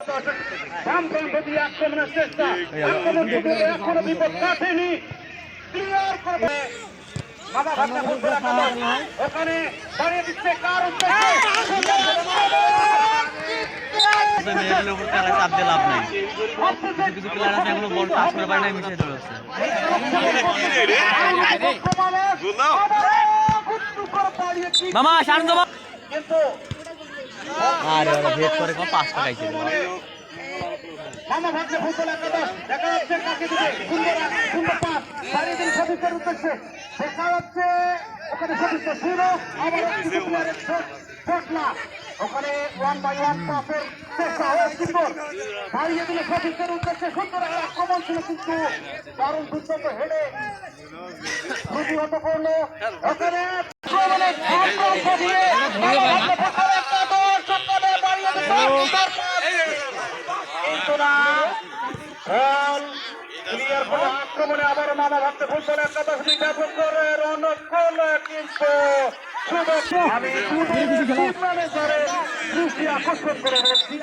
বামপ্রান্ত আক্রমণের চেষ্টা আক্রমণ থেকে এখনও বিপদ কাটেনি ক্লিয়ার করবে বাবা ভাবনা ফুটবল ওখানে দাঁড়িয়ে দিচ্ছে কার মেয়েদের উপর খেলা চাপ দিয়ে লাভ নাই কিছু কিছু প্লেয়ার আছে এখনও বল টাচ করে পারে না মিশে ধরেছে মামা শান্ত কিন্তু আরে ভেদ করে কম পাঁচ টাকা খাইছে মামা ভাবছে ফুটবল একাদশ দেখা যাচ্ছে কাকে দিবে? সুন্দর সুন্দর পাস সারি দিন সতীর্থের উদ্দেশ্যে দেখা যাচ্ছে ওখানে সতীর্থ ছিল আবার কিছু প্লেয়ারের পটলা ওখানে। ওয়ান বাই ওয়ান পাসের চেষ্টা ও সুন্দর হারিয়ে দিল সতীর্থের উদ্দেশ্যে। সুন্দর একটা আক্রমণ ছিল কিন্তু দারুণ দুর্দান্ত হেডে। প্রতিহত করল। ওখানে না বল আক্রমণে আবার মামা ভাবতে ফুটবল বিজ্ঞাপন করে রনক কিন্তু আমি আকর্ষণ করে বলছি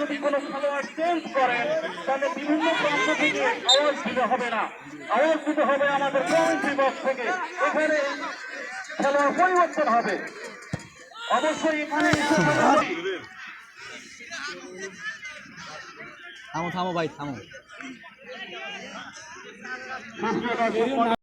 যদি কোনো খেলোয়াড় চেঞ্জ করেন, তাহলে বিভিন্ন প্রান্ত থেকে আওয়াজ হবে না। আওয়াজ হবে আমাদের কমিটি বক্স থেকে। খেলোয়াড় পরিবর্তন হবে। অবশ্যই এখানে থামো থামো ভাই থামো।